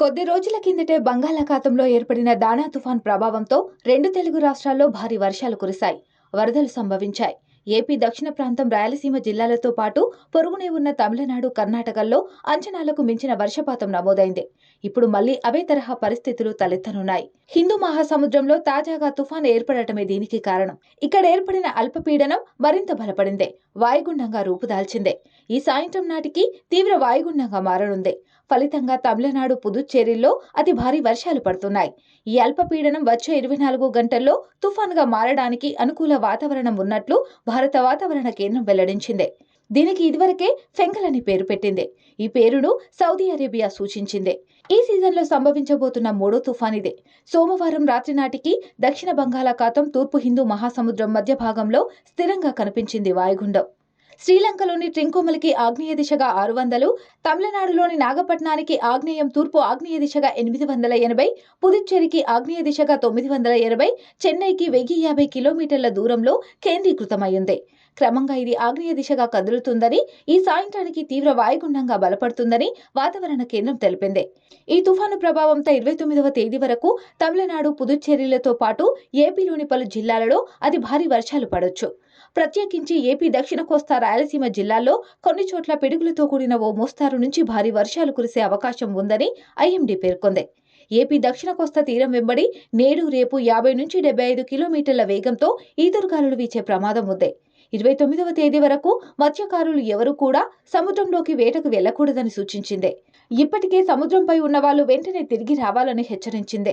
కొద్ది రోజుల కిందటే బంగాళాఖాతంలో ఏర్పడిన దానా తుఫాన్ ప్రభావంతో రెండు తెలుగు రాష్ట్రాల్లో భారీ వర్షాలు కురిశాయి. వరదలు సంభవించాయి. ఏపీ దక్షిణ ప్రాంతం రాయలసీమ జిల్లాలతో పాటు పొరుగునే ఉన్న తమిళనాడు కర్ణాటకల్లో అంచనాలకు మించిన వర్షపాతం నమోదైంది. ఇప్పుడు మళ్ళీ అవే తరహా పరిస్థితులు తలెత్తనున్నాయి. హిందూ మహాసముద్రంలో తాజాగా తుఫాన్ ఏర్పడటమే దీనికి కారణం. ఇక్కడ ఏర్పడిన అల్పపీడనం మరింత బలపడిందే. వాయుగుండంగా రూపుదాల్చిందే. ఈ సాయంత్రం నాటికి తీవ్ర వాయుగుండంగా మారనుంది. ఫలితంగా తమిళనాడు పుదుచ్చేరిల్లో అతి భారీ వర్షాలు పడుతున్నాయి. ఈ అల్పపీడనం వచ్చే ఇరవై నాలుగు గంటల్లో తుఫాన్గా మారడానికి అనుకూల వాతావరణం ఉన్నట్లు భారత వాతావరణ కేంద్రం వెల్లడించింది. దీనికి ఇదివరకే ఫెంకల్ అని పేరు పెట్టింది. ఈ పేరును సౌదీ అరేబియా సూచించింది. ఈ సీజన్లో సంభవించబోతున్న మూడో తుఫాన్ ఇదే సోమవారం రాత్రి నాటికి దక్షిణ బంగాళాఖాతం తూర్పు హిందూ మహాసముద్రం మధ్య భాగంలో స్థిరంగా కనిపించింది వాయుగుండం. శ్రీలంకలోని ట్రింకోమలకి ఆగ్నేయ దిశగా ఆరు వందలు తమిళనాడులోని నాగపట్నానికి ఆగ్నేయం తూర్పు ఆగ్నేయ దిశగా ఎనిమిది వందల ఎనభై పుదుచ్చేరికి ఆగ్నేయ దిశగా తొమ్మిది వందల ఎనభై చెన్నైకి వెయ్యి యాభై కిలోమీటర్ల దూరంలో కేంద్రీకృతమైంది క్రమంగా ఇది ఆగ్నేయ దిశగా కదులుతుందని ఈ సాయంత్రానికి తీవ్ర వాయుగుండంగా బలపడుతుందని వాతావరణ కేంద్రం తెలిపింది. ఈ తుఫాను ప్రభావంతో ఇరవై తొమ్మిదవ తేదీ వరకు తమిళనాడు పుదుచ్చేరిలతో పాటు ఏపీలోని పలు జిల్లాలలో అది భారీ వర్షాలు పడొచ్చు. ప్రత్యేకించి ఏపీ దక్షిణ కోస్తా రాయలసీమ జిల్లాల్లో కొన్ని చోట్ల పిడుగులతో కూడిన ఓ మోస్తారు నుంచి భారీ వర్షాలు కురిసే అవకాశం ఉందని ఐఎండీ పేర్కొంది. ఏపీ దక్షిణ కోస్తా తీరం వెంబడి నేడు రేపు యాభై నుంచి డెబ్బై ఐదు కిలోమీటర్ల వేగంతో ఈదురుగాలులు వీచే ప్రమాదం ఉంది. ఇరవై తొమ్మిదవ తేదీ వరకు మత్స్యకారులు ఎవరూ కూడా సముద్రంలోకి వేటకు వెళ్ళకూడదని సూచించింది. ఇప్పటికే సముద్రంపై ఉన్న వాళ్ళు వెంటనే తిరిగి రావాలని హెచ్చరించింది.